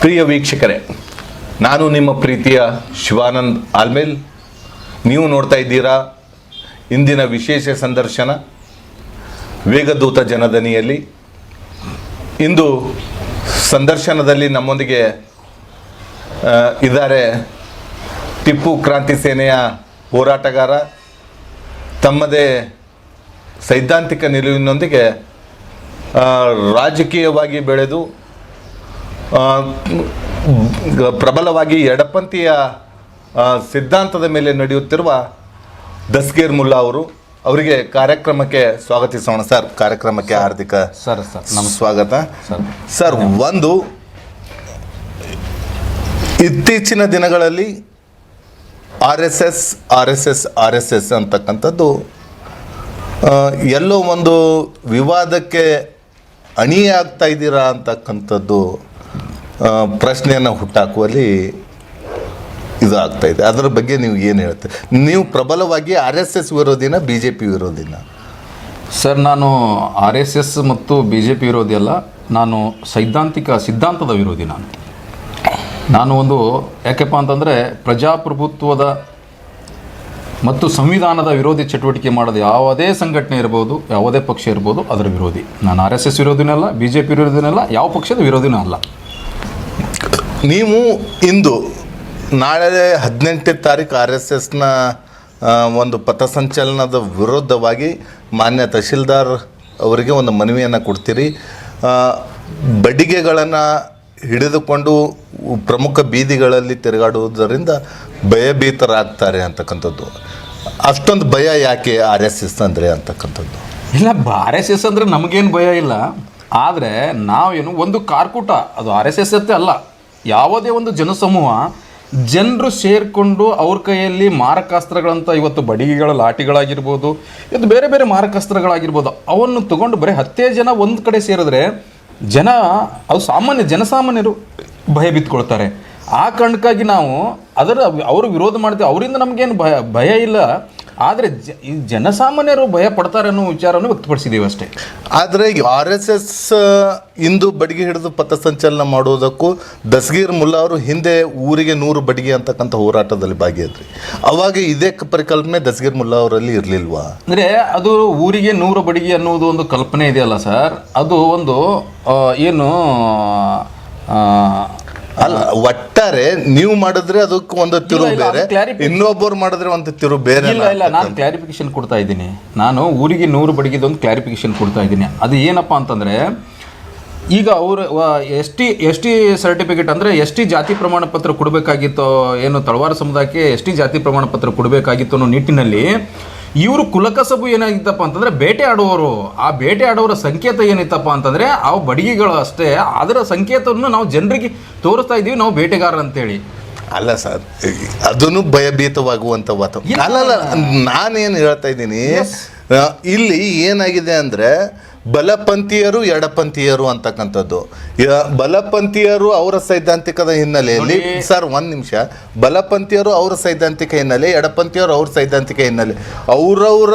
ಪ್ರಿಯ ವೀಕ್ಷಕರೇ, ನಾನು ನಿಮ್ಮ ಪ್ರೀತಿಯ ಶಿವಾನಂದ್ ಆಲ್ಮೇಲ್. ನೀವು ನೋಡ್ತಾ ಇದ್ದೀರಾ ಇಂದಿನ ವಿಶೇಷ ಸಂದರ್ಶನ ವೇಗದೂತ ಜನದನಿಯಲ್ಲಿ. ಇಂದು ಸಂದರ್ಶನದಲ್ಲಿ ನಮ್ಮೊಂದಿಗೆ ಇದ್ದಾರೆ ಟಿಪ್ಪು ಕ್ರಾಂತಿ ಸೇನೆಯ ಹೋರಾಟಗಾರ, ತಮ್ಮದೇ ಸೈದ್ಧಾಂತಿಕ ನಿಲುವಿನೊಂದಿಗೆ ರಾಜಕೀಯವಾಗಿ ಬೆಳೆದು ಪ್ರಬಲವಾಗಿ ಎಡಪಂಥೀಯ ಸಿದ್ಧಾಂತದ ಮೇಲೆ ನಡೆಯುತ್ತಿರುವ ದಸ್ಗೀರ್ ಮುಲ್ಲಾ ಅವರು ಅವರಿಗೆ ಕಾರ್ಯಕ್ರಮಕ್ಕೆ ಸ್ವಾಗತಿಸೋಣ ಸರ್. ಕಾರ್ಯಕ್ರಮಕ್ಕೆ ಹಾರ್ದಿಕ ಸರ್ ಸರ್ ನಮ್ಮ ಸ್ವಾಗತ. ಸರ್. ಸರ್ ಒಂದು ಇತ್ತೀಚಿನ ದಿನಗಳಲ್ಲಿ R S S R S S R S S ಅಂತಕ್ಕಂಥದ್ದು ಎಲ್ಲೋ ಒಂದು ವಿವಾದಕ್ಕೆ ಅಣಿಯಾಗ್ತಾ ಇದ್ದೀರಾ ಅಂತಕ್ಕಂಥದ್ದು ಪ್ರಶ್ನೆಯನ್ನು ಹುಟ್ಟಾಕುವಲ್ಲಿ ಇದು ಆಗ್ತಾ ಇದೆ. ಅದರ ಬಗ್ಗೆ ನೀವು ಏನು ಹೇಳ್ತೀರಿ ನೀವು ಪ್ರಬಲವಾಗಿ ಆರ್ ಎಸ್ ಎಸ್ ವಿರೋಧಿನ ಬಿ ಜೆ ಪಿ ವಿರೋಧಿನ? ಸರ್, ನಾನು ಆರ್ ಎಸ್ ಎಸ್ ಮತ್ತು ಬಿ ಜೆ ಪಿ ವಿರೋಧಿ ಅಲ್ಲ, ನಾನು ಸೈದ್ಧಾಂತಿಕ ಸಿದ್ಧಾಂತದ ವಿರೋಧಿ ನಾನು. ನಾನು ಒಂದು, ಯಾಕೆಪ್ಪ ಅಂತಂದರೆ ಪ್ರಜಾಪ್ರಭುತ್ವದ ಮತ್ತು ಸಂವಿಧಾನದ ವಿರೋಧಿ ಚಟುವಟಿಕೆ ಮಾಡೋದು ಯಾವುದೇ ಸಂಘಟನೆ ಇರ್ಬೋದು, ಯಾವುದೇ ಪಕ್ಷ ಇರ್ಬೋದು, ಅದರ ವಿರೋಧಿ. ನಾನು ಆರ್ ಎಸ್ ಎಸ್ ವಿರೋಧಿನೇ ಅಲ್ಲ ಬಿ ಜೆ ಪಿ ವಿರೋಧಿನೇ ಅಲ್ಲ ಯಾವ ಪಕ್ಷದ ವಿರೋಧಿನೂ ಅಲ್ಲ. ನೀವು ಇಂದು ನಾಳೆ ಹದಿನೆಂಟನೇ ತಾರೀಕು ಆರ್ ಎಸ್ ಎಸ್ನ ಒಂದು ಪಥಸಂಚಲನದ ವಿರುದ್ಧವಾಗಿ ಮಾನ್ಯ ತಹಶೀಲ್ದಾರ್ ಅವರಿಗೆ ಒಂದು ಮನವಿಯನ್ನು ಕೊಡ್ತೀರಿ. ಬಡಿಗೆಗಳನ್ನು ಹಿಡಿದುಕೊಂಡು ಪ್ರಮುಖ ಬೀದಿಗಳಲ್ಲಿ ತಿರುಗಾಡುವುದರಿಂದ ಭಯಭೀತರಾಗ್ತಾರೆ ಅಂತಕ್ಕಂಥದ್ದು. ಅಷ್ಟೊಂದು ಭಯ ಯಾಕೆ ಆರ್ ಎಸ್ ಎಸ್ ಅಂದರೆ ಅಂತಕ್ಕಂಥದ್ದು? ಇಲ್ಲ ಆರ್ ಎಸ್ ಎಸ್ ಅಂದರೆ ನಮಗೇನು ಭಯ ಇಲ್ಲ. ಆದರೆ ನಾವೇನು ಒಂದು ಕಾರ್ಕೂಟ, ಅದು ಆರ್ ಎಸ್ ಎಸ್ ಅಂತ ಅಲ್ಲ. ಯಾವುದೇ ಒಂದು ಜನಸಮೂಹ ಜನರು ಸೇರಿಕೊಂಡು ಅವ್ರ ಕೈಯಲ್ಲಿ ಮಾರಕಾಸ್ತ್ರಗಳಂತ ಇವತ್ತು ಬಡಿಗೆಗಳ ಲಾಠಿಗಳಾಗಿರ್ಬೋದು ಇದು ಬೇರೆ ಬೇರೆ ಮಾರಕಾಸ್ತ್ರಗಳಾಗಿರ್ಬೋದು, ಅವನ್ನು ತಗೊಂಡು ಬರೀ ಹತ್ತೇ ಜನ ಒಂದು ಕಡೆ ಸೇರಿದ್ರೆ ಜನ, ಅವು ಸಾಮಾನ್ಯ ಜನಸಾಮಾನ್ಯರು ಭಯ ಬಿತ್ಕೊಳ್ತಾರೆ. ಆ ಕಾರಣಕ್ಕಾಗಿ ನಾವು ಅದರ, ಅವರು ವಿರೋಧ ಮಾಡ್ತೀವಿ, ಅವರಿಂದ ನಮಗೇನು ಭಯ ಭಯ ಇಲ್ಲ. ಆದರೆ ಜನಸಾಮಾನ್ಯರು ಭಯ ಪಡ್ತಾರೆ ಅನ್ನೋ ವಿಚಾರವನ್ನು ವ್ಯಕ್ತಪಡಿಸಿದ್ದೀವಿ ಅಷ್ಟೇ. ಆದರೆ ಆರ್ ಎಸ್ ಎಸ್ ಇಂದು ಬಡಿಗೆ ಹಿಡಿದು ಪಥಸಂಚಲನ ಮಾಡುವುದಕ್ಕೂ ದಸ್ಗೀರ್ ಮುಲ್ಲಾ ಅವರು ಹಿಂದೆ ಊರಿಗೆ ನೂರು ಬಡಿಗೆ ಅಂತಕ್ಕಂಥ ಹೋರಾಟದಲ್ಲಿ ಭಾಗಿಯಾದ್ರಿ. ಅವಾಗ ಇದೇ ಪರಿಕಲ್ಪನೆ ದಸ್ಗೀರ್ ಮುಲ್ಲಾ ಅವರಲ್ಲಿ ಇರಲಿಲ್ವಾ? ಅಂದರೆ ಅದು ಊರಿಗೆ ನೂರು ಬಡಿಗೆ ಅನ್ನೋದು ಒಂದು ಕಲ್ಪನೆ ಇದೆಯಲ್ಲ ಸರ್? ಅದು ಒಂದು ಏನು ಅಲ್ಲ ಒಟ್ಟಾರೆ ನೀವು ಮಾಡಿದ್ರೆ ಅದಕ್ಕೆ ಒಂದು ತಿರು ಇಲ್ಲ, ಬೇರೆ ಅದು clarify- ಇನ್ನೊಬ್ಬರು ಮಾಡಿದ್ರೆ ಒಂದು ತಿರು ಬೇರೆ ಇಲ್ಲ ಇಲ್ಲ ನಾನು ಕ್ಲಾರಿಫಿಕೇಶನ್ ಕೊಡ್ತಾ ಇದ್ದೀನಿ. ನಾನು ಊರಿಗೆ ನೂರು ಬಡಿಗೆದೊಂದು ಕ್ಲಾರಿಫಿಕೇಶನ್ ಕೊಡ್ತಾ ಇದ್ದೀನಿ. ಅದು ಏನಪ್ಪ ಅಂತಂದರೆ ಈಗ ಅವರು S T S T certificate ಅಂದರೆ ಎಸ್ ಟಿ ಜಾತಿ ಪ್ರಮಾಣ ಪತ್ರ ಕೊಡಬೇಕಾಗಿತ್ತು ಏನು ತಳವಾರ ಸಮುದಾಯಕ್ಕೆ ಎಸ್ ಟಿ ಜಾತಿ ಪ್ರಮಾಣ ಪತ್ರ ಕೊಡಬೇಕಾಗಿತ್ತು ಅನ್ನೋ ನಿಟ್ಟಿನಲ್ಲಿ ಇವರು ಕುಲಕಸಬು ಏನಾಗಿತ್ತಪ್ಪ ಅಂತಂದ್ರೆ ಬೇಟೆ ಆಡುವವರು. ಆ ಬೇಟೆ ಆಡುವವರ ಸಂಕೇತ ಏನಿತ್ತಪ್ಪ ಅಂತಂದರೆ ಆ ಬಡಿಗೆಗಳು ಅಷ್ಟೇ. ಅದರ ಸಂಕೇತವನ್ನು ನಾವು ಜನರಿಗೆ ತೋರಿಸ್ತಾ ಇದ್ದೀವಿ ನಾವು ಬೇಟೆಗಾರ ಅಂತೇಳಿ. ಅಲ್ಲ ಸರ್ ಅದನ್ನು ಭಯಭೀತವಾಗುವಂತ ವಾತಾವರಣ. ಅಲ್ಲ ಅಲ್ಲ ನಾನೇನು ಹೇಳ್ತಾ ಇದ್ದೀನಿ ಇಲ್ಲಿ ಏನಾಗಿದೆ ಅಂದರೆ ಬಲಪಂಥೀಯರು ಎಡಪಂಥೀಯರು ಅಂತಕ್ಕಂಥದ್ದು. ಬಲಪಂಥೀಯರು ಅವರ ಸೈದ್ಧಾಂತಿಕದ ಹಿನ್ನೆಲೆಯಲ್ಲಿ ಸರ್ ಒಂದು ನಿಮಿಷ. ಬಲಪಂಥೀಯರು ಅವರ ಸೈದ್ಧಾಂತಿಕ ಹಿನ್ನೆಲೆ ಎಡಪಂಥೀಯರು ಅವ್ರ ಸೈದ್ಧಾಂತಿಕ ಹಿನ್ನೆಲೆ. ಅವರವರ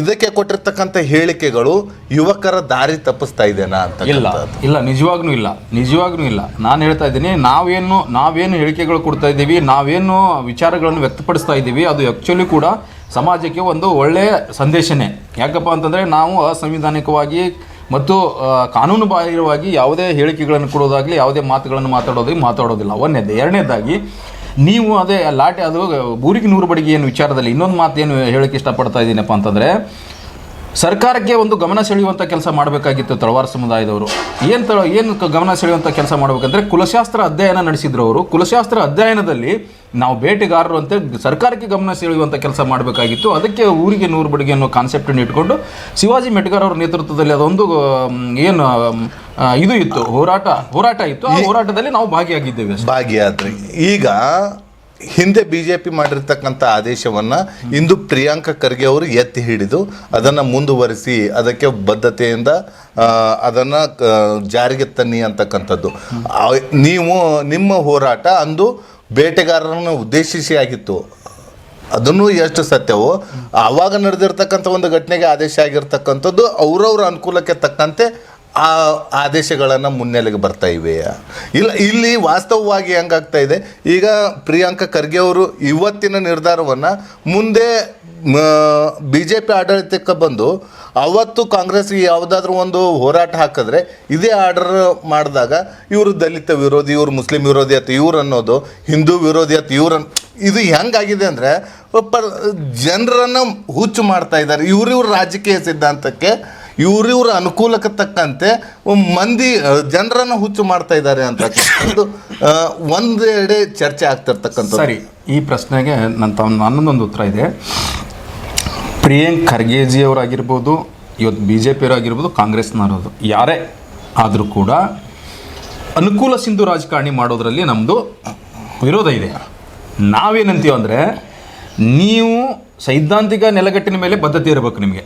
ಇದಕ್ಕೆ ಕೊಟ್ಟಿರ್ತಕ್ಕಂಥ ಹೇಳಿಕೆಗಳು ಯುವಕರ ದಾರಿ ತಪ್ಪಿಸ್ತಾ ಇದೇನಾ ಇಲ್ಲ. ಅಂತ ಇಲ್ಲ ನಿಜವಾಗ್ಲೂ ಇಲ್ಲ. ನಿಜವಾಗ್ಲೂ ಇಲ್ಲ. ನಾನು ಹೇಳ್ತಾ ಇದ್ದೀನಿ ನಾವೇನು ನಾವೇನು ಹೇಳಿಕೆಗಳು ಕೊಡ್ತಾ ಇದ್ದೀವಿ ನಾವೇನು ವಿಚಾರಗಳನ್ನು ವ್ಯಕ್ತಪಡಿಸ್ತಾ ಇದ್ದೀವಿ ಅದು ಆ್ಯಕ್ಚುಲಿ ಕೂಡ ಸಮಾಜಕ್ಕೆ ಒಂದು ಒಳ್ಳೆಯ ಸಂದೇಶನೇ. ಯಾಕಪ್ಪ ಅಂತಂದರೆ ನಾವು ಅಸಂವಿಧಾನಿಕವಾಗಿ ಮತ್ತು ಕಾನೂನು ಬಾಹಿರವಾಗಿ ಯಾವುದೇ ಹೇಳಿಕೆಗಳನ್ನು ಕೊಡೋದಾಗಲಿ, ಯಾವುದೇ ಮಾತುಗಳನ್ನು ಮಾತಾಡೋದಾಗಿ ಮಾತಾಡೋದಿಲ್ಲ. ಒಂದೇದು ಎರಡನೇದಾಗಿ, ನೀವು ಅದೇ ಲಾಟೆ, ಅದು ಊರಿಗೆ ನೂರು ಬಡಿಗೆ ಏನು ವಿಚಾರದಲ್ಲಿ ಇನ್ನೊಂದು ಮಾತು ಏನು ಹೇಳಕ್ಕೆ ಇಷ್ಟಪಡ್ತಾ ಇದ್ದೀನಪ್ಪ ಅಂತಂದರೆ ಸರ್ಕಾರಕ್ಕೆ ಒಂದು ಗಮನ ಸೆಳೆಯುವಂಥ ಕೆಲಸ ಮಾಡಬೇಕಾಗಿತ್ತು ತಳವಾರ ಸಮುದಾಯದವರು. ಏನು ತ ಏನು ಗಮನ ಸೆಳೆಯುವಂಥ ಕೆಲಸ ಮಾಡಬೇಕಂದ್ರೆ ಕುಲಶಾಸ್ತ್ರ ಅಧ್ಯಯನ ನಡೆಸಿದ್ರು ಅವರು. ಕುಲಶಾಸ್ತ್ರ ಅಧ್ಯಯನದಲ್ಲಿ ನಾವು ಬೇಟೆಗಾರರು ಅಂತ ಸರ್ಕಾರಕ್ಕೆ ಗಮನ ಸೆಳೆಯುವಂಥ ಕೆಲಸ ಮಾಡಬೇಕಾಗಿತ್ತು. ಅದಕ್ಕೆ ಊರಿಗೆ ನೂರು ಬಡಿಗೆ ಅನ್ನೋ ಕಾನ್ಸೆಪ್ಟನ್ನು ಇಟ್ಕೊಂಡು ಶಿವಾಜಿ ಮೆಟ್ಗಾರ್ ಅವರ ನೇತೃತ್ವದಲ್ಲಿ ಅದೊಂದು ಏನು ಇದು ಇತ್ತು ಹೋರಾಟ ಹೋರಾಟ ಇತ್ತು. ಆ ಹೋರಾಟದಲ್ಲಿ ನಾವು ಭಾಗಿಯಾಗಿದ್ದೇವೆ ಭಾಗಿಯಾದ್ರಿ. ಈಗ ಹಿಂದೆ ಬಿ ಜೆ ಪಿ ಮಾಡಿರ್ತಕ್ಕಂಥ ಆದೇಶವನ್ನು ಇಂದು ಪ್ರಿಯಾಂಕ ಖರ್ಗೆ ಅವರು ಎತ್ತಿ ಹಿಡಿದು ಅದನ್ನು ಮುಂದುವರಿಸಿ ಅದಕ್ಕೆ ಬದ್ಧತೆಯಿಂದ ಅದನ್ನು ಜಾರಿಗೆ ತನ್ನಿ ಅಂತಕ್ಕಂಥದ್ದು. ನೀವು ನಿಮ್ಮ ಹೋರಾಟ ಅಂದು ಬೇಟೆಗಾರರನ್ನು ಉದ್ದೇಶಿಸಿ ಆಗಿತ್ತು. ಅದನ್ನು ಎಷ್ಟು ಸತ್ಯವೋ, ಆವಾಗ ನಡೆದಿರ್ತಕ್ಕಂಥ ಒಂದು ಘಟನೆಗೆ ಆದೇಶ ಆಗಿರ್ತಕ್ಕಂಥದ್ದು ಅವ್ರವ್ರ ಅನುಕೂಲಕ್ಕೆ ತಕ್ಕಂತೆ ಆ ಆದೇಶಗಳನ್ನು ಮುನ್ನೆಲೆಗೆ ಬರ್ತಾ ಇವೆಯಾ? ಇಲ್ಲ, ಇಲ್ಲಿ ವಾಸ್ತವವಾಗಿ ಹೆಂಗಾಗ್ತಾ ಇದೆ. ಈಗ ಪ್ರಿಯಾಂಕಾ ಖರ್ಗೆ ಅವರು ಇವತ್ತಿನ ನಿರ್ಧಾರವನ್ನು ಮುಂದೆ ಬಿ ಜೆ ಪಿ ಆಡಳಿತಕ್ಕೆ ಬಂದು ಅವತ್ತು ಕಾಂಗ್ರೆಸ್ಗೆ ಯಾವುದಾದ್ರೂ ಒಂದು ಹೋರಾಟ ಹಾಕಿದ್ರೆ ಇದೇ ಆರ್ಡರ್ ಮಾಡಿದಾಗ ಇವರು ದಲಿತ ವಿರೋಧಿ, ಇವರು ಮುಸ್ಲಿಂ ವಿರೋಧಿ ಅಥವಾ ಇವ್ರು ಅನ್ನೋದು, ಹಿಂದೂ ವಿರೋಧಿ ಅಥವಾ ಇವ್ರು ಇದು ಹೆಂಗಾಗಿದೆ ಅಂದರೆ ಜನರನ್ನು ಹುಚ್ಚು ಮಾಡ್ತಾ ಇದ್ದಾರೆ. ಇವ್ರಿವ್ರ ರಾಜಕೀಯ ಸಿದ್ಧಾಂತಕ್ಕೆ ಇವ್ರಿವ್ರ ಅನುಕೂಲಕ್ಕೆ ತಕ್ಕಂತೆ ಮಂದಿ ಜನರನ್ನು ಹುಚ್ಚು ಮಾಡ್ತಾ ಇದ್ದಾರೆ ಅಂತ ಒಂದು ಒಂದೆಡೆ ಚರ್ಚೆ ಆಗ್ತಿರ್ತಕ್ಕಂಥ ಸರಿ, ಈ ಪ್ರಶ್ನೆಗೆ ನನ್ನ ತಮ್ಮ ನನ್ನದೊಂದು ಉತ್ತರ ಇದೆ. ಪ್ರಿಯಾಂಕ್ ಖರ್ಗೆಜಿಯವರಾಗಿರ್ಬೋದು ಇವತ್ತು ಬಿ ಜೆ ಪಿಯವರಾಗಿರ್ಬೋದು ಕಾಂಗ್ರೆಸ್ನವರದು. ಯಾರೇ ಆದರೂ ಕೂಡ ಅನುಕೂಲ ಸಿಂಧು ರಾಜಕಾರಣಿ ಮಾಡೋದರಲ್ಲಿ ನಮ್ಮದು ವಿರೋಧ ಇದೆ. ನಾವೇನಂತೀವಂದರೆ ನೀವು ಸೈದ್ಧಾಂತಿಕ ನೆಲಗಟ್ಟಿನ ಮೇಲೆ ಬದ್ಧತೆ ಇರಬೇಕು ನಿಮಗೆ.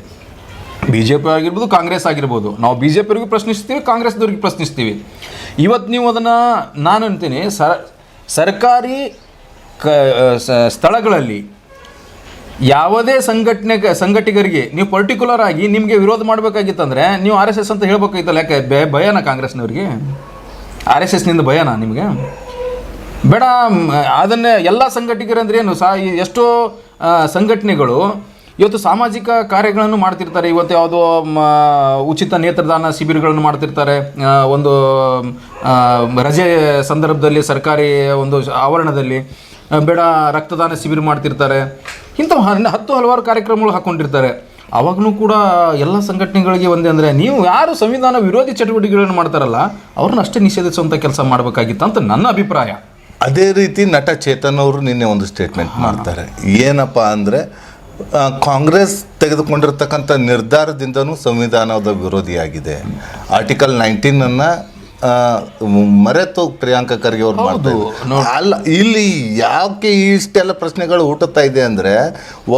ಬಿ ಜೆ ಪಿ ಆಗಿರ್ಬೋದು, ಕಾಂಗ್ರೆಸ್ ಆಗಿರ್ಬೋದು. ನಾವು ಬಿ ಜೆ ಪಿಯವ್ರಿಗೆ ಪ್ರಶ್ನಿಸ್ತೀವಿ, ಕಾಂಗ್ರೆಸ್ದವ್ರಿಗೆ ಪ್ರಶ್ನಿಸ್ತೀವಿ. ಇವತ್ತು ನೀವು ಅದನ್ನು ನಾನು ಅಂತೀನಿ, ಸರ, ಸರ್ಕಾರಿ ಕ ಸ್ಥಳಗಳಲ್ಲಿ ಯಾವುದೇ ಸಂಘಟನೆ, ಸಂಘಟಿಗರಿಗೆ ನೀವು ಪರ್ಟಿಕ್ಯುಲರ್ ಆಗಿ ನಿಮಗೆ ವಿರೋಧ ಮಾಡಬೇಕಾಗಿತ್ತಂದ್ರೆ ನೀವು ಆರ್ ಎಸ್ ಎಸ್ ಅಂತ ಹೇಳ್ಬೇಕಾಗಿತ್ತಲ್ಲ ಯಾಕೆ ಬೆ- ಭಯನಾ ಕಾಂಗ್ರೆಸ್ನವ್ರಿಗೆ? ಆರ್ ಎಸ್ ಎಸ್ನಿಂದ ಭಯನಾ ನಿಮಗೆ? ಬೇಡ ಅದನ್ನೇ ಎಲ್ಲ ಸಂಘಟಕರಂದ್ರೆ ಏನು ಸಾ, ಎಷ್ಟೋ ಸಂಘಟನೆಗಳು ಇವತ್ತು ಸಾಮಾಜಿಕ ಕಾರ್ಯಗಳನ್ನು ಮಾಡ್ತಿರ್ತಾರೆ. ಇವತ್ತು ಯಾವುದೋ ಉಚಿತ ನೇತ್ರದಾನ ಶಿಬಿರಗಳನ್ನು ಮಾಡ್ತಿರ್ತಾರೆ. ಒಂದು ರಜೆ ಸಂದರ್ಭದಲ್ಲಿ ಸರ್ಕಾರಿ ಒಂದು ಆವರಣದಲ್ಲಿ ಬೇಡ ರಕ್ತದಾನ ಶಿಬಿರ ಮಾಡ್ತಿರ್ತಾರೆ. ಇಂಥವು ಹತ್ತು ಹಲವಾರು ಕಾರ್ಯಕ್ರಮಗಳು ಹಾಕ್ಕೊಂಡಿರ್ತಾರೆ ಅವಾಗಲೂ ಕೂಡ ಎಲ್ಲ ಸಂಘಟನೆಗಳಿಗೆ ಒಂದೇ ಅಂದರೆ, ನೀವು ಯಾರು ಸಂವಿಧಾನ ವಿರೋಧಿ ಚಟುವಟಿಕೆಗಳನ್ನು ಮಾಡ್ತಾರಲ್ಲ, ಅವ್ರನ್ನ ಅಷ್ಟೇ ನಿಷೇಧಿಸುವಂಥ ಕೆಲಸ ಮಾಡಬೇಕಾಗಿತ್ತು ಅಂತ ನನ್ನ ಅಭಿಪ್ರಾಯ. ಅದೇ ರೀತಿ ನಟ ಚೇತನ್ ಅವರು ನಿನ್ನೆ ಒಂದು ಸ್ಟೇಟ್ಮೆಂಟ್ ಮಾಡ್ತಾರೆ. ಏನಪ್ಪ ಅಂದರೆ ಕಾಂಗ್ರೆಸ್ ತೆಗೆದುಕೊಂಡಿರ್ತಕ್ಕಂಥ ನಿರ್ಧಾರದಿಂದನೂ ಸಂವಿಧಾನದ ವಿರೋಧಿಯಾಗಿದೆ. ಆರ್ಟಿಕಲ್ ನೈನ್ಟೀನನ್ನು ಮರೆತು ಪ್ರಿಯಾಂಕಾ ಖರ್ಗೆ ಅವ್ರು ಮಾಡ್ತಾ ಇದ್ದಾರೆ. ಅಲ್ಲ ಇಲ್ಲಿ ಯಾಕೆ ಇಷ್ಟೆಲ್ಲ ಪ್ರಶ್ನೆಗಳು ಹುಟ್ಟುತ್ತಾ ಇದೆ ಅಂದರೆ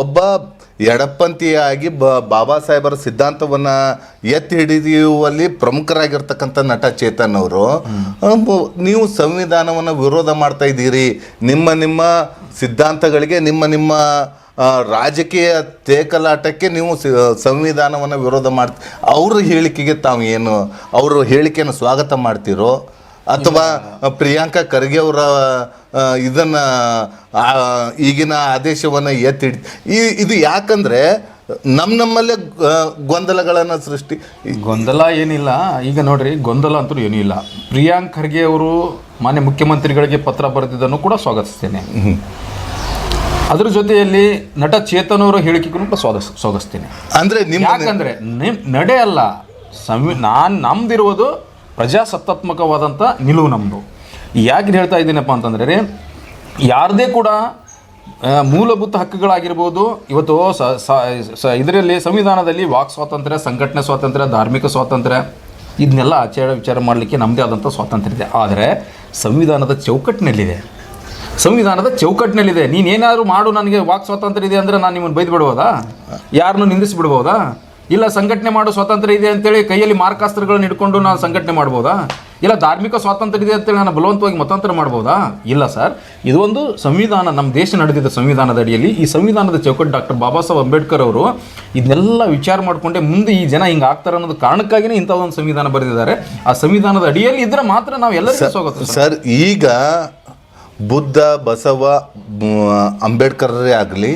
ಒಬ್ಬ ಎಡಪಂಥೀಯಾಗಿ ಬ ಬಾಬಾ ಸಾಹೇಬರ ಸಿದ್ಧಾಂತವನ್ನು ಎತ್ತಿ ಹಿಡಿಯುವಲ್ಲಿ ಪ್ರಮುಖರಾಗಿರ್ತಕ್ಕಂಥ ನಟ ಚೇತನ್ ಅವರು ನೀವು ಸಂವಿಧಾನವನ್ನು ವಿರೋಧ ಮಾಡ್ತಾ ಇದ್ದೀರಿ. ನಿಮ್ಮ ನಿಮ್ಮ ಸಿದ್ಧಾಂತಗಳಿಗೆ ನಿಮ್ಮ ನಿಮ್ಮ ರಾಜಕೀಯ ತೇಕಲಾಟಕ್ಕೆ ನೀವು ಸಂವಿಧಾನವನ್ನು ವಿರೋಧ ಮಾಡ್ತಿ ಅವ್ರ ಹೇಳಿಕೆಗೆ ತಾವು ಏನು ಅವ್ರ ಹೇಳಿಕೆಯನ್ನು ಸ್ವಾಗತ ಮಾಡ್ತೀರೋ? ಅಥವಾ ಪ್ರಿಯಾಂಕಾ ಖರ್ಗೆ ಅವರ ಇದನ್ನು ಈಗಿನ ಆದೇಶವನ್ನು ಎತ್ತಿ ಹಿಡಿ ಈ ಇದು ಯಾಕಂದರೆ ನಮ್ಮ ನಮ್ಮಲ್ಲೇ ಗೊಂದಲಗಳನ್ನು ಸೃಷ್ಟಿ ಗೊಂದಲ ಏನಿಲ್ಲ. ಈಗ ನೋಡ್ರಿ ಗೊಂದಲ ಅಂತೂ ಏನೂ ಇಲ್ಲ. ಪ್ರಿಯಾಂಕ್ ಖರ್ಗೆ ಅವರು ಮಾನ್ಯ ಮುಖ್ಯಮಂತ್ರಿಗಳಿಗೆ ಪತ್ರ ಬರೆದಿದ್ದನ್ನು ಕೂಡ ಸ್ವಾಗತಿಸ್ತೇನೆ. ಅದ್ರ ಜೊತೆಯಲ್ಲಿ ನಟ ಚೇತನ್ ಅವರ ಹೇಳಿಕೆಗೂ ಕೂಡ ಸ್ವಾಗತ ಅಂದ್ರೆ ಅಂದರೆ ನಿಮ್ಮ ಯಾಕಂದ್ರೆ ನಿಮ್ ನಡೆ ಅಲ್ಲ ಸಂವಿ ನಾನು ನಮ್ದಿರುವುದು ಪ್ರಜಾಸತ್ತಾತ್ಮಕವಾದಂಥ ನಿಲುವು ನಮ್ಮದು ಯಾಕೆ ಹೇಳ್ತಾ ಇದ್ದೀನಪ್ಪ ಅಂತಂದರೆ ಯಾರದೇ ಕೂಡ ಮೂಲಭೂತ ಹಕ್ಕುಗಳಾಗಿರ್ಬೋದು ಇವತ್ತು ಸ ಸ ಇದರಲ್ಲಿ ಸಂವಿಧಾನದಲ್ಲಿ ವಾಕ್ ಸ್ವಾತಂತ್ರ್ಯ ಸಂಘಟನೆ ಸ್ವಾತಂತ್ರ್ಯ ಧಾರ್ಮಿಕ ಸ್ವಾತಂತ್ರ್ಯ ಇದನ್ನೆಲ್ಲ ಆಚಾರ ವಿಚಾರ ಮಾಡಲಿಕ್ಕೆ ನಮ್ಮದೇ ಆದಂಥ ಸ್ವಾತಂತ್ರ್ಯ ಇದೆ. ಆದರೆ ಸಂವಿಧಾನದ ಚೌಕಟ್ಟಿನಲ್ಲಿದೆ. ಸಂವಿಧಾನದ ಚೌಕಟ್ಟಿನಲ್ಲಿದೆ. ನೀನು ಏನಾದರೂ ಮಾಡು ನನಗೆ ವಾಕ್ ಸ್ವಾತಂತ್ರ್ಯ ಇದೆ ಅಂದರೆ ನಾನು ನಿಮ್ಮನ್ನು ಬೈದು ಬಿಡ್ಬೋದಾ ಯಾರನ್ನು ನಿಂದಿಸಿಬಿಡ್ಬೋದಾ? ಇಲ್ಲ ಸಂಘಟನೆ ಮಾಡೋ ಸ್ವಾತಂತ್ರ್ಯ ಇದೆ ಅಂತೇಳಿ ಕೈಯಲ್ಲಿ ಮಾರ್ಕಾಸ್ತ್ರಗಳನ್ನ ಹಿಡ್ಕೊಂಡು ನಾನು ಸಂಘಟನೆ ಮಾಡ್ಬೋದಾ? ಇಲ್ಲ ಧಾರ್ಮಿಕ ಸ್ವಾತಂತ್ರ್ಯ ಇದೆ ಅಂತೇಳಿ ನಾನು ಬಲವಂತವಾಗಿ ಮತಾಂತರ ಮಾಡ್ಬೋದಾ? ಇಲ್ಲ ಸರ್. ಇದು ಒಂದು ಸಂವಿಧಾನ ನಮ್ಮ ದೇಶ ನಡೆದಿದ್ದ ಸಂವಿಧಾನದ ಅಡಿಯಲ್ಲಿ ಈ ಸಂವಿಧಾನದ ಚೌಕಟ್ಟು ಡಾಕ್ಟರ್ ಬಾಬಾ ಸಾಹೇಬ್ ಅಂಬೇಡ್ಕರ್ ಅವರು ಇದನ್ನೆಲ್ಲ ವಿಚಾರ ಮಾಡಿಕೊಂಡೆ ಮುಂದೆ ಈ ಜನ ಹಿಂಗೆ ಆಗ್ತಾರೆ ಅನ್ನೋದು ಕಾರಣಕ್ಕಾಗಿಯೇ ಇಂಥ ಒಂದು ಸಂವಿಧಾನ ಬರೆದಿದ್ದಾರೆ. ಆ ಸಂವಿಧಾನದ ಅಡಿಯಲ್ಲಿ ಇದ್ರೆ ಮಾತ್ರ ನಾವು ಎಲ್ಲರಿಗೂ ಸರ್ ಈಗ ಬುದ್ಧ, ಬಸವ ಅಂಬೇಡ್ಕರರೇ ಆಗಲಿ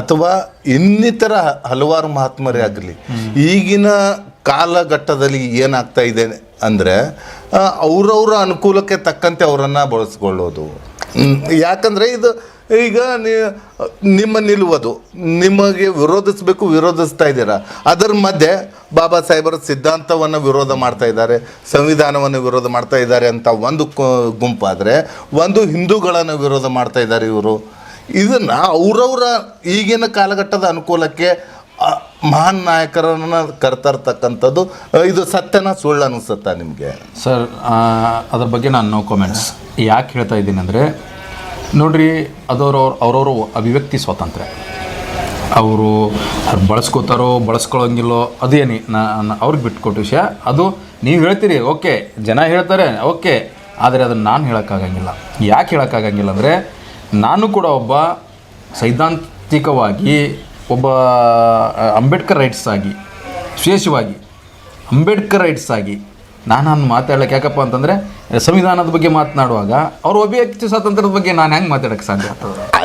ಅಥವಾ ಇನ್ನಿತರ ಹಲವಾರು ಮಹಾತ್ಮರೇ ಆಗಲಿ, ಈಗಿನ ಕಾಲಘಟ್ಟದಲ್ಲಿ ಏನಾಗ್ತಾ ಇದೆ ಅಂದರೆ ಅವರವರ ಅನುಕೂಲಕ್ಕೆ ತಕ್ಕಂತೆ ಅವರನ್ನು ಬಳಸ್ಕೊಳ್ಳೋದು. ಯಾಕಂದರೆ ಇದು ಈಗ ನಿಮ್ಮ ನಿಲ್ಲುವುದು, ನಿಮಗೆ ವಿರೋಧಿಸಬೇಕು, ವಿರೋಧಿಸ್ತಾ ಇದ್ದೀರಾ? ಅದರ ಮಧ್ಯೆ ಬಾಬಾ ಸಾಹೇಬರ ಸಿದ್ಧಾಂತವನ್ನು ವಿರೋಧ ಮಾಡ್ತಾ ಇದ್ದಾರೆ, ಸಂವಿಧಾನವನ್ನು ವಿರೋಧ ಮಾಡ್ತಾ ಇದ್ದಾರೆ ಅಂತ ಒಂದು ಗುಂಪಾದರೆ, ಒಂದು ಹಿಂದೂಗಳನ್ನು ವಿರೋಧ ಮಾಡ್ತಾ ಇದ್ದಾರೆ ಇವರು. ಇದನ್ನು ಅವರವರ ಈಗಿನ ಕಾಲಘಟ್ಟದ ಅನುಕೂಲಕ್ಕೆ ಮಹಾನ್ ನಾಯಕರನ್ನು ಕರ್ತಾ ಇರ್ತಕ್ಕಂಥದ್ದು ಇದು ಸತ್ಯನ ಸುಳ್ಳು ಅನಿಸುತ್ತಾ ನಿಮಗೆ? ಸರ್ ಅದ್ರ ಬಗ್ಗೆ ನಾನು ನೋ ಕಾಮೆಂಟ್ಸ್ ಯಾಕೆ ಹೇಳ್ತಾ ಇದ್ದೀನಿ ಅಂದರೆ ನೋಡ್ರಿ ಅದವ್ರ ಅವ್ರವ್ರ ಅಭಿವ್ಯಕ್ತಿ ಸ್ವಾತಂತ್ರ್ಯ. ಅವರು ಬಳಸ್ಕೋತಾರೋ ಬಳಸ್ಕೊಳ್ಳೋಂಗಿಲ್ಲೋ ಅದೇನಿ ನಾನು ಅವ್ರಿಗೆ ಬಿಟ್ಕೊಟ್ಟು ವಿಷಯ. ಅದು ನೀವು ಹೇಳ್ತೀರಿ, ಓಕೆ, ಜನ ಹೇಳ್ತಾರೆ, ಓಕೆ, ಆದರೆ ಅದನ್ನು ನಾನು ಹೇಳೋಕ್ಕಾಗಂಗಿಲ್ಲ. ಯಾಕೆ ಹೇಳೋಕ್ಕಾಗಂಗಿಲ್ಲ ಅಂದರೆ, ನಾನು ಕೂಡ ಒಬ್ಬ ಸೈದ್ಧಾಂತಿಕವಾಗಿ, ಒಬ್ಬ, ಅಂಬೇಡ್ಕರ್ ರೈಟ್ಸ್ ಆಗಿ, ವಿಶೇಷವಾಗಿ ಅಂಬೇಡ್ಕರ್ ರೈಟ್ಸ್ ಆಗಿ ನಾನು ನಾನು ಮಾತಾಡ್ಲಿಕ್ಕೆ ಯಾಕಪ್ಪ ಅಂತಂದ್ರೆ, ಸಂವಿಧಾನದ ಬಗ್ಗೆ ಮಾತನಾಡುವಾಗ, ಅವ್ರ ಅಭಿವ್ಯಕ್ತಿ ಸ್ವಾತಂತ್ರ್ಯದ ಬಗ್ಗೆ ನಾನು ಹೆಂಗೆ ಮಾತಾಡಕ್ಕೆ ಸಾಧ್ಯ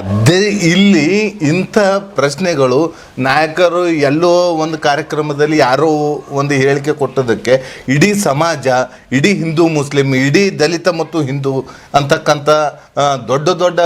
ಅದೇ ಇಲ್ಲಿ ಇಂಥ ಪ್ರಶ್ನೆಗಳು ನಾಯಕರು ಎಲ್ಲೋ ಒಂದು ಕಾರ್ಯಕ್ರಮದಲ್ಲಿ ಯಾರೋ ಒಂದು ಹೇಳಿಕೆ ಕೊಟ್ಟದಕ್ಕೆ, ಇಡೀ ಸಮಾಜ, ಇಡೀ ಹಿಂದೂ ಮುಸ್ಲಿಂ, ಇಡೀ ದಲಿತ ಮತ್ತು ಹಿಂದೂ ಅಂತಕ್ಕಂಥ ದೊಡ್ಡ ದೊಡ್ಡ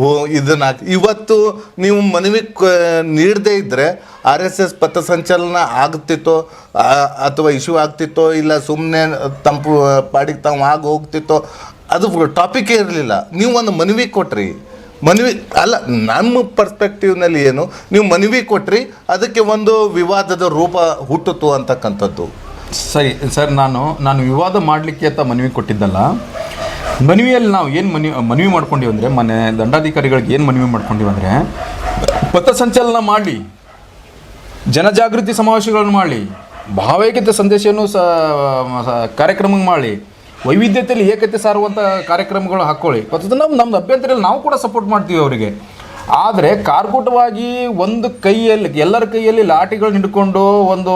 ಓ ಇದನ್ನ ಇವತ್ತು ನೀವು ಮನವಿ ನೀಡದೇ ಇದ್ದರೆ ಆರ್ ಎಸ್ ಎಸ್ ಪಥಸಂಚಲನ ಆಗ್ತಿತ್ತೋ, ಆ- ಅಥವಾ ಇಶ್ಯೂ ಆಗ್ತಿತ್ತೋ, ಇಲ್ಲ ಸುಮ್ಮನೆ ತಂಪು ಪಾಡಿಗೆ ತಾವು ಆಗಿ ಹೋಗ್ತಿತ್ತೋ, ಅದು ಟಾಪಿಕೇ ಇರಲಿಲ್ಲ. ನೀವು ಒಂದು ಮನವಿ ಕೊಟ್ರಿ. ಮನವಿ ಅಲ್ಲ, ನಮ್ಮ ಪರ್ಸ್ಪೆಕ್ಟಿವ್ನಲ್ಲಿ ಏನು? ನೀವು ಮನವಿ ಕೊಟ್ರಿ, ಅದಕ್ಕೆ ಒಂದು ವಿವಾದದ ರೂಪ ಹುಟ್ಟಿತು ಅಂತಕ್ಕಂಥದ್ದು. ಸರಿ, ಸರ್, ನಾನು ನಾನು ವಿವಾದ ಮಾಡಲಿಕ್ಕೆ ಅಂತ ಮನವಿ ಕೊಟ್ಟಿದ್ದಲ್ಲ. ಮನವಿಯಲ್ಲಿ ನಾವು ಏನು ಮನವಿ ಮನವಿ ಮಾಡ್ಕೊಂಡಿವಿ ಅಂದರೆ, ಮನೆ ದಂಡಾಧಿಕಾರಿಗಳಿಗೆ ಏನು ಮನವಿ ಮಾಡ್ಕೊಂಡಿವಿ ಅಂದರೆ ಪಥಸಂಚಲನ ಮಾಡಲಿ, ಜನಜಾಗೃತಿ ಸಮಾವೇಶಗಳನ್ನು ಮಾಡಲಿ, ಭಾವೈಕ್ಯತೆ ಸಂದೇಶವನ್ನು ಸ ಕಾರ್ಯಕ್ರಮ ಮಾಡಲಿ, ವೈವಿಧ್ಯತೆಯಲ್ಲಿ ಏಕತೆ ಸಾರುವಂಥ ಕಾರ್ಯಕ್ರಮಗಳು ಹಾಕ್ಕೊಳ್ಳಿ ಮತ್ತು ನಮ್ಮ ನಮ್ಮ ಅಭ್ಯಂತರಲ್ಲಿ ನಾವು ಕೂಡ ಸಪೋರ್ಟ್ ಮಾಡ್ತೀವಿ ಅವರಿಗೆ. ಆದರೆ ಕಾರ್ಕುಟವಾಗಿ ಒಂದು ಕೈಯಲ್ಲಿ, ಎಲ್ಲರ ಕೈಯಲ್ಲಿ ಲಾಠಿಗಳನ್ನ ಹಿಡ್ಕೊಂಡು ಒಂದು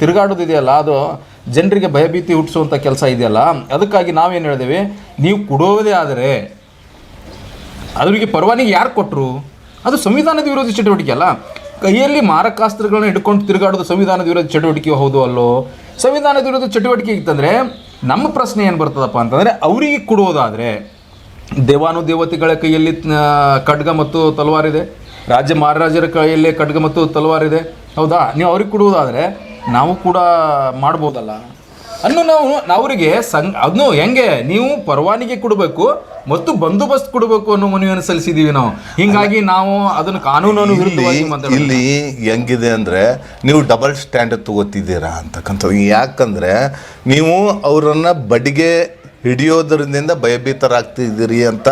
ತಿರುಗಾಡೋದಿದೆಯಲ್ಲ, ಅದು ಜನರಿಗೆ ಭಯಭೀತಿ ಹುಟ್ಟಿಸುವಂಥ ಕೆಲಸ ಇದೆಯಲ್ಲ, ಅದಕ್ಕಾಗಿ ನಾವೇನು ಹೇಳಿದೇವೆ, ನೀವು ಕೊಡೋದೇ ಆದರೆ ಅವರಿಗೆ ಪರವಾನಿಗೆ ಯಾರು ಕೊಟ್ಟರು ಅದು ಸಂವಿಧಾನದ ವಿರೋಧಿ ಚಟುವಟಿಕೆ ಅಲ್ಲ. ಕೈಯಲ್ಲಿ ಮಾರಕಾಸ್ತ್ರಗಳನ್ನ ಹಿಡ್ಕೊಂಡು ತಿರುಗಾಡೋದು ಸಂವಿಧಾನದ ವಿರೋಧಿ ಚಟುವಟಿಕೆ ಹೌದು ಅಲ್ಲೋ? ಸಂವಿಧಾನದ ವಿರೋಧಿ ಚಟುವಟಿಕೆ ಇತ್ತಂದರೆ ನಮ್ಮ ಪ್ರಶ್ನೆ ಏನು ಬರ್ತದಪ್ಪ ಅಂತಂದರೆ, ಅವರಿಗೆ ಕೊಡೋದಾದರೆ, ದೇವಾನು ದೇವತೆಗಳ ಕೈಯಲ್ಲಿ ಖಡ್ಗ ಮತ್ತು ತಲವಾರಿದೆ. ರಾಜ್ಯ ಮಹಾರಾಜರ ಕೈಯಲ್ಲಿ ಖಡ್ಗ ಮತ್ತು ತಲವಾರಿದೆ. ಹೌದಾ? ನೀವು ಅವ್ರಿಗೆ ಕೊಡುವುದಾದರೆ ನಾವು ಕೂಡ ಮಾಡ್ಬೋದಲ್ಲ. ಅನ್ನು ನಾವು ಅವರಿಗೆ ಸಂಘ ಅದನ್ನು ಹೆಂಗೆ ನೀವು ಪರವಾನಿಗೆ ಕೊಡಬೇಕು ಮತ್ತು ಬಂದೋಬಸ್ತ್ ಕೊಡಬೇಕು ಅನ್ನೋ ಮನವಿಯನ್ನು ಸಲ್ಲಿಸಿದ್ದೀವಿ ನಾವು. ಹಿಂಗಾಗಿ ನಾವು ಅದನ್ನು ಕಾನೂನನ್ನು ವಿರುದ್ಧವಾಗಿ ಇಲ್ಲಿ ಹೆಂಗಿದೆ ಅಂದರೆ ನೀವು ಡಬಲ್ ಸ್ಟ್ಯಾಂಡ್ ತಗೋತಿದ್ದೀರಾ ಅಂತಕ್ಕಂಥದ್ದು. ಯಾಕಂದರೆ ನೀವು ಅವರನ್ನು ಬಡಿಗೆ ಹಿಡಿಯೋದ್ರಿಂದ ಭಯಭೀತರಾಗ್ತಿದ್ದೀರಿ ಅಂತ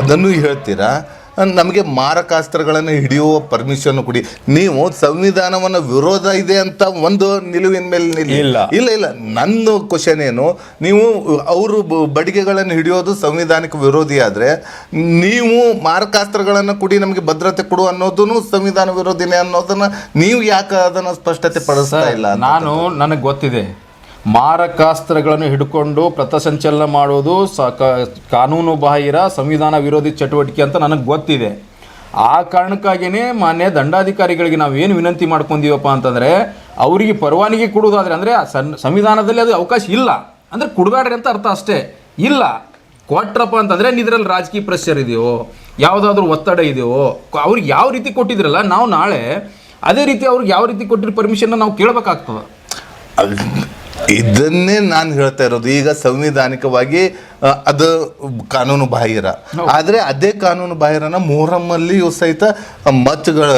ಅದನ್ನು ಹೇಳ್ತೀರಾ? ನಮಗೆ ಮಾರಕಾಸ್ತ್ರಗಳನ್ನು ಹಿಡಿಯುವ ಪರ್ಮಿಷನ್ ಕೊಡಿ. ನೀವು ಸಂವಿಧಾನವನ್ನು ವಿರೋಧ ಇದೆ ಅಂತ ಒಂದು ನಿಲುವಿನ ಮೇಲೆ ನಿಲ್ಲಿ. ಇಲ್ಲ. ಇಲ್ಲ ಇಲ್ಲ. ನನ್ನ ಕ್ವಶನ್ ಏನು? ನೀವು ಅವರು ಬಡಿಗೆಗಳನ್ನು ಹಿಡಿಯೋದು ಸಂವಿಧಾನಕ್ಕೆ ವಿರೋಧಿ ಆದರೆ ನೀವು ಮಾರಕಾಸ್ತ್ರಗಳನ್ನು ಕೊಡಿ ನಮಗೆ ಭದ್ರತೆ ಕೊಡು ಅನ್ನೋದನ್ನು ಸಂವಿಧಾನ ವಿರೋಧಿನೇ ಅನ್ನೋದನ್ನು ನೀವು ಯಾಕೆ ಅದನ್ನು ಸ್ಪಷ್ಟತೆ ಪಡಿಸ್ತಾ ಇಲ್ಲ ನಾನು ನನಗೆ ಗೊತ್ತಿದೆ. ಮಾರಕಾಸ್ತ್ರಗಳನ್ನು ಹಿಡ್ಕೊಂಡು ಪಥಸಂಚಲನ ಮಾಡೋದು ಸ ಕಾನೂನು ಬಾಹಿರ ಸಂವಿಧಾನ ವಿರೋಧಿ ಚಟುವಟಿಕೆ ಅಂತ ನನಗೆ ಗೊತ್ತಿದೆ. ಆ ಕಾರಣಕ್ಕಾಗಿಯೇ ಮಾನ್ಯ ದಂಡಾಧಿಕಾರಿಗಳಿಗೆ ನಾವು ಏನು ವಿನಂತಿ ಮಾಡ್ಕೊಂಡೀವಪ್ಪ ಅಂತಂದರೆ, ಅವರಿಗೆ ಪರವಾನಗಿ ಕೊಡುವುದಾದರೆ ಅಂದರೆ ಸನ್, ಸಂವಿಧಾನದಲ್ಲಿ ಅದು ಅವಕಾಶ ಇಲ್ಲ. ಅಂದರೆ ಕೊಡಬೇಡ್ರಿ ಅಂತ ಅರ್ಥ ಅಷ್ಟೇ. ಇಲ್ಲ. ಕೊಟ್ರಪ್ಪ ಅಂತಂದರೆ, ಇದರಲ್ಲಿ ರಾಜಕೀಯ ಪ್ರೆಷರ್ ಇದೆಯೋ, ಯಾವುದಾದ್ರೂ ಒತ್ತಡ ಇದೆಯೋ ಅವ್ರಿಗೆ ಯಾವ ರೀತಿ ಕೊಟ್ಟಿದ್ರಲ್ಲ, ನಾವು ನಾಳೆ ಅದೇ ರೀತಿ ಅವ್ರಿಗೆ ಯಾವ ರೀತಿ ಕೊಟ್ಟಿರೋ ಪರ್ಮಿಷನ್ನ ನಾವು ಕೇಳಬೇಕಾಗ್ತದೆ. ಇದನ್ನೇ ನಾನು ಹೇಳ್ತಾ ಇರೋದು. ಈಗ ಸಂವಿಧಾನಿಕವಾಗಿ ಅದು ಕಾನೂನು ಬಾಹಿರ. ಆದರೆ ಅದೇ ಕಾನೂನು ಬಾಹಿರನ ಮೊಹರಮ್ಮಲ್ಲಿಯೂ ಸಹಿತ ಮಚ್ಚುಗಳ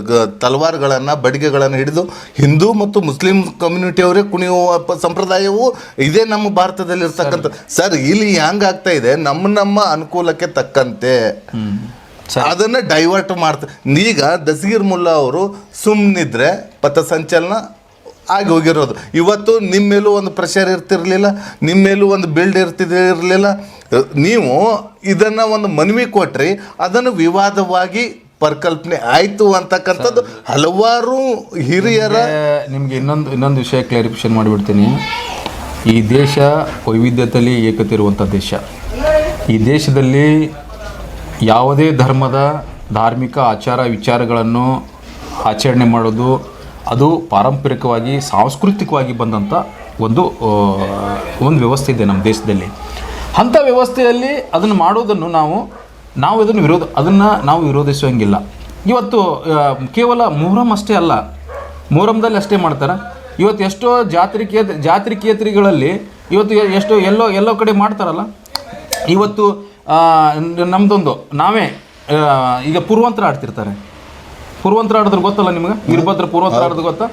ಗ- ತಲವಾರ್ಗಳನ್ನು ಬಡಿಗೆಗಳನ್ನು ಹಿಡಿದು ಹಿಂದೂ ಮತ್ತು ಮುಸ್ಲಿಂ ಕಮ್ಯುನಿಟಿಯವರೇ ಕುಣಿಯುವ ಸಂಪ್ರದಾಯವು ಇದೇ ನಮ್ಮ ಭಾರತದಲ್ಲಿ ಇರ್ತಕ್ಕಂಥ ಸರ್ ಇಲ್ಲಿ ಹೆಂಗಾಗ್ತಾ ಇದೆ? ನಮ್ಮ ನಮ್ಮ ಅನುಕೂಲಕ್ಕೆ ತಕ್ಕಂತೆ. ಅದನ್ನ ಡೈವರ್ಟ್ ಮಾಡ್ತಾರೆ ಈಗ ದಸಗೀರ್ ಮುಲ್ಲಾ ಅವರು ಸುಮ್ಮನಿದ್ರೆ ಪಥಸಂಚಲನ ಆಗಿ ಹೋಗಿರೋದು. ಇವತ್ತು ನಿಮ್ಮ ಮೇಲೂ ಒಂದು ಪ್ರೆಷರ್ ಇರ್ತಿರಲಿಲ್ಲ ನಿಮ್ಮ ಮೇಲೂ ಒಂದು ಬಿಲ್ಡ್ ಇರ್ತಿದಿರಲಿಲ್ಲ. ನೀವು ಇದನ್ನು ಒಂದು ಮನವಿ ಕೊಟ್ರಿ ಅದನ್ನು ವಿವಾದವಾಗಿ ಪರಿಕಲ್ಪನೆ ಆಯಿತು ಅಂತಕ್ಕಂಥದ್ದು ಹಲವಾರು ಹಿರಿಯರ ನಿಮಗೆ ಇನ್ನೊಂದು ಇನ್ನೊಂದು ವಿಷಯ ಕ್ಲಾರಿಫಿಕೇಶನ್ ಮಾಡಿಬಿಡ್ತೀನಿ. ಈ ದೇಶ ವೈವಿಧ್ಯತೆಯಲ್ಲಿ ಏಕತೆ ಇರುವಂಥ ದೇಶ. ಈ ದೇಶದಲ್ಲಿ ಯಾವುದೇ ಧರ್ಮದ ಧಾರ್ಮಿಕ ಆಚಾರ ವಿಚಾರಗಳನ್ನು ಆಚರಣೆ ಮಾಡೋದು ಅದು ಪಾರಂಪರಿಕವಾಗಿ, ಸಾಂಸ್ಕೃತಿಕವಾಗಿ ಬಂದಂಥ ಒಂದು ಒಂದು ವ್ಯವಸ್ಥೆ ಇದೆ ನಮ್ಮ ದೇಶದಲ್ಲಿ. ಅಂಥ ವ್ಯವಸ್ಥೆಯಲ್ಲಿ ಅದನ್ನು ಮಾಡೋದನ್ನು ನಾವು ನಾವು ಇದನ್ನು ವಿರೋಧ, ಅದನ್ನು ನಾವು ವಿರೋಧಿಸುವಂಗಿಲ್ಲ. ಇವತ್ತು ಕೇವಲ ಮೊಹರಂ ಅಷ್ಟೇ ಅಲ್ಲ, ಮೊಹರಂದಲ್ಲಿ ಅಷ್ಟೇ ಮಾಡ್ತಾರೆ? ಇವತ್ತು ಎಷ್ಟೋ ಜಾತ್ರೆ ಜಾತ್ರಿಕೇತ್ರಿಗಳಲ್ಲಿ ಜಾತ್ರೆ ಕೇತ್ರಿಗಳಲ್ಲಿ ಇವತ್ತು ಎಷ್ಟೋ ಎಲ್ಲೋ ಎಲ್ಲೋ ಕಡೆ ಮಾಡ್ತಾರಲ್ಲ? ಇವತ್ತು ನಮ್ಮದೊಂದು ನಾವೇ ಈಗ ಪೂರ್ವಂತರ ಆಡ್ತಿರ್ತಾರೆ. ಪೂರ್ವಂತರ ಆಡಿದ್ರೆ ಗೊತ್ತಲ್ಲ ನಿಮಗೆ? ವೀರಭದ್ರ ಪೂರ್ವಂತರ ಆಡೋದು ಗೊತ್ತಾ?